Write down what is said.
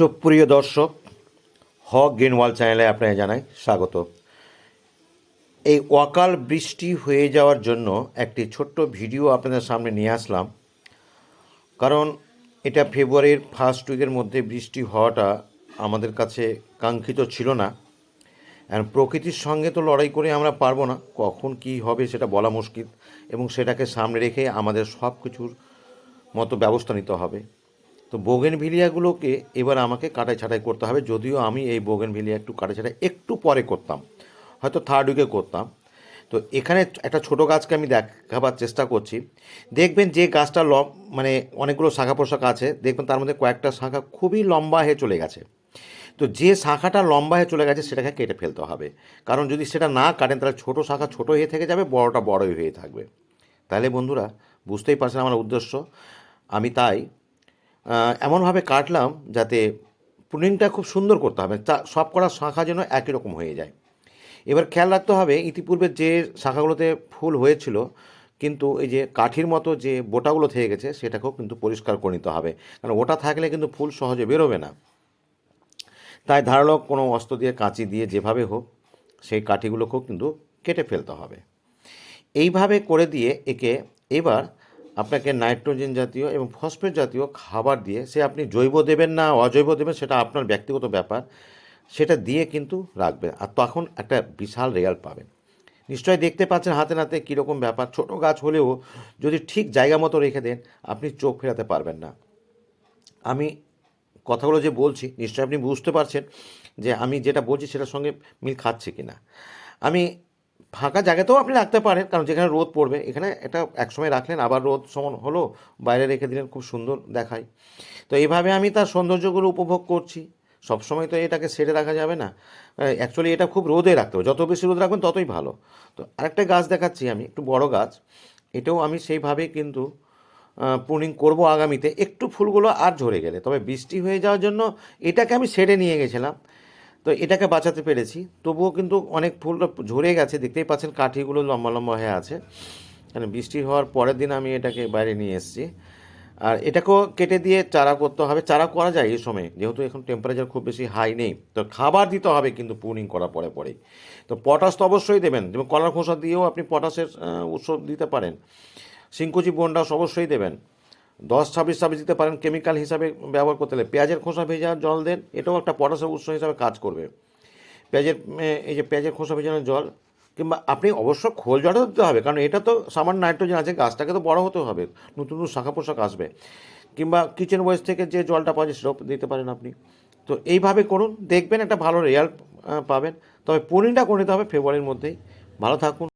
সুপ্রিয় দর্শক, হক গ্রিনওয়াল চ্যানেলে আপনাকে জানাই স্বাগত। এই অকাল বৃষ্টি হয়ে যাওয়ার জন্য একটি ছোট্ট ভিডিও আপনাদের সামনে নিয়ে আসলাম। কারণ এটা ফেব্রুয়ারির ফার্স্ট উইকের মধ্যে বৃষ্টি হওয়াটা আমাদের কাছে কাঙ্ক্ষিত ছিল না। আর প্রকৃতির সঙ্গে তো লড়াই করে আমরা পারব না। কখন কি হবে সেটা বলা মুশকিল এবং সেটাকে সামনে রেখে আমাদের সব কিছুর মতো ব্যবস্থা নিতে হবে। তো বোগেন ভিলিয়াগুলোকে এবার আমাকে কাটাই ছাটাই করতে হবে, যদিও আমি এই বোগেন ভিলিয়া একটু কাটাই ছাটাই একটু পরে করতাম, হয়তো থার্ড উইকে করতাম। তো এখানে একটা ছোট গাছকে আমি দেখাবার চেষ্টা করছি। দেখবেন যে গাছটা লম মানে অনেকগুলো শাখা পোশাক আছে, দেখবেন তার মধ্যে কয়েকটা শাখা খুবই লম্বা হয়ে চলে গেছে। তো যে শাখাটা লম্বা হয়ে চলে গেছে সেটাকে কেটে ফেলতে হবে। কারণ যদি সেটা না কাটেন, তাহলে ছোটো শাখা ছোট হয়ে থেকে যাবে, বড়টা বড়ই হয়ে থাকবে। তাহলে বন্ধুরা, বুঝতেই পারছেন আমার উদ্দেশ্য। আমি তাই এমনভাবে কাটলাম যাতে প্রুনিংটা খুব সুন্দর করতে হবে। সব করা শাখা যেন একই রকম হয়ে যায়। এবার খেয়াল রাখতে হবে, ইতিপূর্বে যে শাঁখাগুলোতে ফুল হয়েছিল, কিন্তু এই যে কাঠির মতো যে বোটাগুলো থেকে গেছে, সেটাকেও কিন্তু পরিষ্কার করে নিতে হবে। কারণ ওটা থাকলে কিন্তু ফুল সহজে বেরোবে না। তাই ধারালো কোনো অস্ত্র দিয়ে, কাঁচি দিয়ে যেভাবে হোক, সেই কাঠিগুলোকেও কিন্তু কেটে ফেলতে হবে। এইভাবে করে দিয়ে একে এবার আপনাকে নাইট্রোজেন জাতীয় এবং ফসফেট জাতীয় খাবার দিয়ে সে আপনি জৈব দেবেন না, অজৈব দেবেন, সেটা আপনার ব্যক্তিগত ব্যাপার, সেটা দিয়ে কিন্তু রাখবেন। আর তখন একটা বিশাল রেজাল্ট পাবেন। নিশ্চয়ই দেখতে পাচ্ছেন হাতে নাতে কীরকম ব্যাপার। ছোট গাছ হলেও যদি ঠিক জায়গা মতো রেখে দেন, আপনি চোখ ফেরাতে পারবেন না। আমি কথাগুলো যে বলছি, নিশ্চয়ই আপনি বুঝতে পারছেন যে আমি যেটা বলছি সেটার সঙ্গে মিল খাচ্ছে কি না আমি ফাঁকা জায়গাতেও আপনি রাখতে পারেন, কারণ যেখানে রোদ পড়বে, এখানে এটা একসময় রাখলেন, আবার রোদ সমান হলো, বাইরে রেখে দিলেন, খুব সুন্দর দেখায়। তো এইভাবে আমি তার সৌন্দর্যগুলো উপভোগ করছি। সবসময় তো এটাকে সেরে রাখা যাবে না। অ্যাকচুয়ালি এটা খুব রোদে রাখতে হবে। যত বেশি রোদ রাখবেন, ততই ভালো। তো আরেকটা গাছ দেখাচ্ছি আমি, একটু বড় গাছ। এটাও আমি সেইভাবেই কিন্তু প্রুনিং করব আগামীতে। একটু ফুলগুলো আর ঝরে গেলে, তবে বৃষ্টি হয়ে যাওয়ার জন্য এটাকে আমি সেরে নিয়ে গেছিলাম। তো এটাকে বাঁচাতে পেরেছি। তবুও কিন্তু অনেক ফুলটা ঝরে গেছে দেখতেই পাচ্ছেন কাঠিগুলো লম্বা লম্বা হয়ে আছে। মানে বৃষ্টি হওয়ার পরের দিন আমি এটাকে বাইরে নিয়ে এসেছি। আর এটাকেও কেটে দিয়ে চারা করতে হবে। চারা করা যায় এই সময় যেহেতু এখন টেম্পারেচার খুব বেশি হাই নেই। তো খাবার দিতে হবে কিন্তু পুনিং করার পরে পরেই। তো পটাশ তো অবশ্যই দেবেন যেমন কলার খোসা দিয়েও আপনি পটাশের আহ, উৎস দিতে পারেন। সিংকুচি বন্ডাস অবশ্যই দেবেন। দশ ছাব্বিশ ছাব্বিশ দিতে পারেন কেমিক্যাল হিসাবে ব্যবহার করতে হলে। পেঁয়াজের খোসা ভেজা জল দেন, এটাও একটা পটাশের উৎস হিসাবে কাজ করবে। পেঁয়াজের এই যে পেঁয়াজের খোসা ভেজানো জল, কিংবা আপনি অবশ্য খোল জলটা দিতে হবে, কারণ এটা তো সামান্য নাইট্রোজেন আছে, গাছটাকে তো বড় হতে হবে, নতুন নতুন শাখা পোশাক আসবে। কিংবা কিচেন ওয়েস্ট থেকে যে জলটা পাওয়া যায় সেটাও দিতে পারেন আপনি। তো এইভাবে করুন, দেখবেন একটা ভালো রেজাল্ট পাবেন। তবে পনিরটা করে নিতে হবে ফেব্রুয়ারির মধ্যেই। ভালো থাকুন।